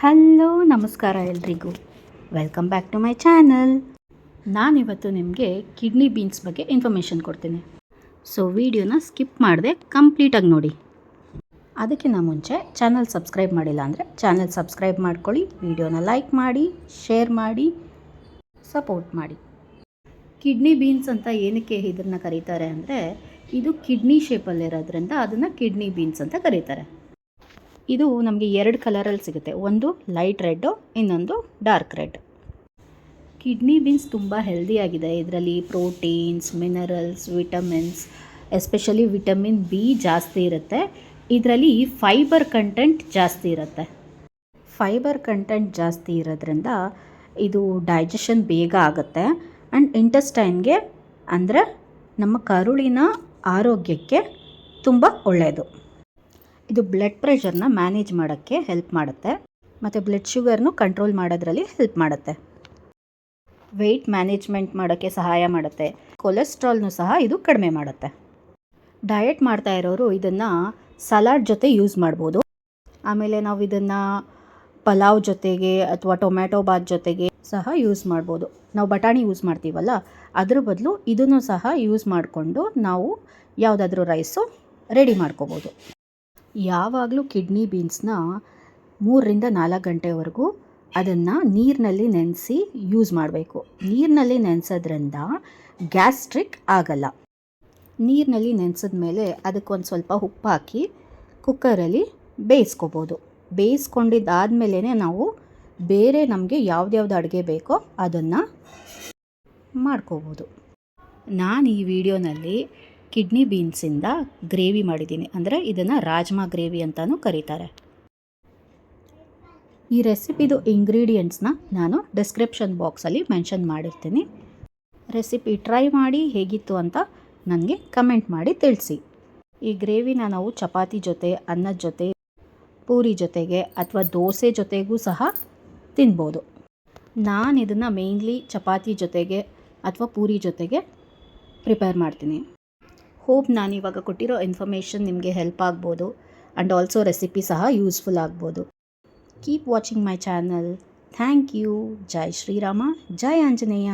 Hello, ನಮಸ್ಕಾರ ಎಲ್ರಿಗೂ. Welcome back to my channel ನಾನಿವತ್ತು ನಿಮಗೆ ಕಿಡ್ನಿ ಬೀನ್ಸ್ ಬಗ್ಗೆ ಇನ್ಫಾರ್ಮೇಷನ್ ಕೊಡ್ತೀನಿ. ಸೊ ವಿಡಿಯೋನ ಸ್ಕಿಪ್ ಮಾಡದೆ ಕಂಪ್ಲೀಟಾಗಿ ನೋಡಿ. ಅದಕ್ಕಿಂತ ಮುಂಚೆ ಚಾನಲ್ ಸಬ್ಸ್ಕ್ರೈಬ್ ಮಾಡಿಲ್ಲ ಅಂದರೆ ಚಾನಲ್ ಸಬ್ಸ್ಕ್ರೈಬ್ ಮಾಡ್ಕೊಳ್ಳಿ ವಿಡಿಯೋನ ಲೈಕ್ ಮಾಡಿ ಶೇರ್ ಮಾಡಿ ಸಪೋರ್ಟ್ ಮಾಡಿ. ಕಿಡ್ನಿ ಬೀನ್ಸ್ ಅಂತ ಏನಕ್ಕೆ ಇದನ್ನು ಕರೀತಾರೆ ಅಂದರೆ, ಇದು ಕಿಡ್ನಿ ಶೇಪಲ್ಲಿರೋದ್ರಿಂದ ಅದನ್ನು ಕಿಡ್ನಿ ಬೀನ್ಸ್ ಅಂತ ಕರೀತಾರೆ. ಇದು ನಮಗೆ ಎರಡು ಕಲರಲ್ಲಿ ಸಿಗುತ್ತೆ. ಒಂದು ಲೈಟ್ ರೆಡ್ಡು ಇನ್ನೊಂದು ಡಾರ್ಕ್ ರೆಡ್ ಕಿಡ್ನಿ ಬೀನ್ಸ್ ತುಂಬ ಹೆಲ್ದಿಯಾಗಿದೆ ಇದರಲ್ಲಿ proteins minerals vitamins especially vitamin B ಜಾಸ್ತಿ ಇರುತ್ತೆ. ಇದರಲ್ಲಿ ಫೈಬರ್ ಕಂಟೆಂಟ್ ಜಾಸ್ತಿ ಇರುತ್ತೆ. ಫೈಬರ್ ಕಂಟೆಂಟ್ ಜಾಸ್ತಿ ಇರೋದ್ರಿಂದ ಇದು ಡೈಜೆಷನ್ ಬೇಗ ಆಗುತ್ತೆ. ಆ್ಯಂಡ್ ಇಂಟೆಸ್ಟೈನ್ಗೆ ಅಂದರೆ ನಮ್ಮ ಕರುಳಿನ ಆರೋಗ್ಯಕ್ಕೆ ತುಂಬ ಒಳ್ಳೆಯದು ಇದು ಬ್ಲಡ್ ಪ್ರೆಷರ್ನ ಮ್ಯಾನೇಜ್ ಮಾಡೋಕ್ಕೆ ಹೆಲ್ಪ್ ಮಾಡುತ್ತೆ. ಮತ್ತು ಬ್ಲಡ್ ಶುಗರ್ನು ಕಂಟ್ರೋಲ್ ಮಾಡೋದ್ರಲ್ಲಿ ಹೆಲ್ಪ್ ಮಾಡುತ್ತೆ. ವೆಯ್ಟ್ ಮ್ಯಾನೇಜ್ಮೆಂಟ್ ಮಾಡೋಕ್ಕೆ ಸಹಾಯ ಮಾಡುತ್ತೆ. ಕೊಲೆಸ್ಟ್ರಾಲ್ನು ಸಹ ಇದು ಕಡಿಮೆ ಮಾಡುತ್ತೆ. ಡಯಟ್ ಮಾಡ್ತಾ ಇರೋರು ಇದನ್ನು ಸಲಾಡ್ ಜೊತೆ ಯೂಸ್ ಮಾಡ್ಬೋದು. ಆಮೇಲೆ ನಾವು ಇದನ್ನು ಪಲಾವ್ ಜೊತೆಗೆ ಅಥವಾ ಟೊಮ್ಯಾಟೊ ಬಾತ್ ಜೊತೆಗೆ ಸಹ ಯೂಸ್ ಮಾಡ್ಬೋದು. ನಾವು ಬಟಾಣಿ ಯೂಸ್ ಮಾಡ್ತೀವಲ್ಲ, ಅದ್ರ ಬದಲು ಇದನ್ನು ಸಹ ಯೂಸ್ ಮಾಡಿಕೊಂಡು ನಾವು ಯಾವುದಾದ್ರೂ ರೈಸು ರೆಡಿ ಮಾಡ್ಕೋಬೋದು. ಯಾವಾಗಲೂ ಕಿಡ್ನಿ ಬೀನ್ಸ್ನ ಮೂರರಿಂದ ನಾಲ್ಕು ಗಂಟೆವರೆಗೂ ಅದನ್ನು ನೀರಿನಲ್ಲಿ ನೆನೆಸಿ ಯೂಸ್ ಮಾಡಬೇಕು. ನೀರಿನಲ್ಲಿ ನೆನೆಸೋದ್ರಿಂದ ಗ್ಯಾಸ್ಟ್ರಿಕ್ ಆಗಲ್ಲ. ನೀರಿನಲ್ಲಿ ನೆನೆಸಿದ ಮೇಲೆ ಅದಕ್ಕೊಂದು ಸ್ವಲ್ಪ ಉಪ್ಪು ಹಾಕಿ ಕುಕ್ಕರಲ್ಲಿ ಬೇಯಿಸ್ಕೋಬೋದು. ಬೇಯಿಸ್ಕೊಂಡಿದ್ದಾದಮೇಲೆ ನಾವು ಬೇರೆ ನಮಗೆ ಯಾವ್ದ್ಯಾವ್ದು ಅಡುಗೆ ಬೇಕೋ ಅದನ್ನು ಮಾಡ್ಕೋಬೋದು. ನಾನು ಈ ವಿಡಿಯೋನಲ್ಲಿ ಕಿಡ್ನಿ ಬೀನ್ಸಿಂದ ಗ್ರೇವಿ ಮಾಡಿದ್ದೀನಿ. ಅಂದರೆ ಇದನ್ನು ರಾಜ್ಮಾ ಗ್ರೇವಿ ಅಂತಲೂ ಕರೀತಾರೆ. ಈ ರೆಸಿಪಿದು ಇಂಗ್ರೀಡಿಯೆಂಟ್ಸ್ನ ನಾನು ಡಿಸ್ಕ್ರಿಪ್ಷನ್ ಬಾಕ್ಸಲ್ಲಿ ಮೆನ್ಷನ್ ಮಾಡಿರ್ತೀನಿ. ರೆಸಿಪಿ ಟ್ರೈ ಮಾಡಿ ಹೇಗಿತ್ತು ಅಂತ ನನಗೆ ಕಮೆಂಟ್ ಮಾಡಿ ತಿಳಿಸಿ. ಈ ಗ್ರೇವಿನ ನಾವು ಚಪಾತಿ ಜೊತೆ, ಅನ್ನದ ಜೊತೆ, ಪೂರಿ ಜೊತೆಗೆ ಅಥವಾ ದೋಸೆ ಜೊತೆಗೂ ಸಹ ತಿನ್ಬೋದು. ನಾನು ಇದನ್ನು ಮೇಯ್ನ್ಲಿ ಚಪಾತಿ ಜೊತೆಗೆ ಅಥವಾ ಪೂರಿ ಜೊತೆಗೆ ಪ್ರಿಪೇರ್ ಮಾಡ್ತೀನಿ. ಹೋಪ್ ನಾನು ಇವಾಗ ಕೊಟ್ಟಿರೋ ಇನ್ಫಾರ್ಮೇಷನ್ ನಿಮಗೆ ಹೆಲ್ಪ್ ಆಗ್ಬೋದು. ಆ್ಯಂಡ್ ಆಲ್ಸೋ ರೆಸಿಪಿ ಸಹ ಯೂಸ್ಫುಲ್ ಆಗ್ಬೋದು. Keep watching my channel thank you ಜೈ ಶ್ರೀರಾಮ ಜೈ ಆಂಜನೇಯ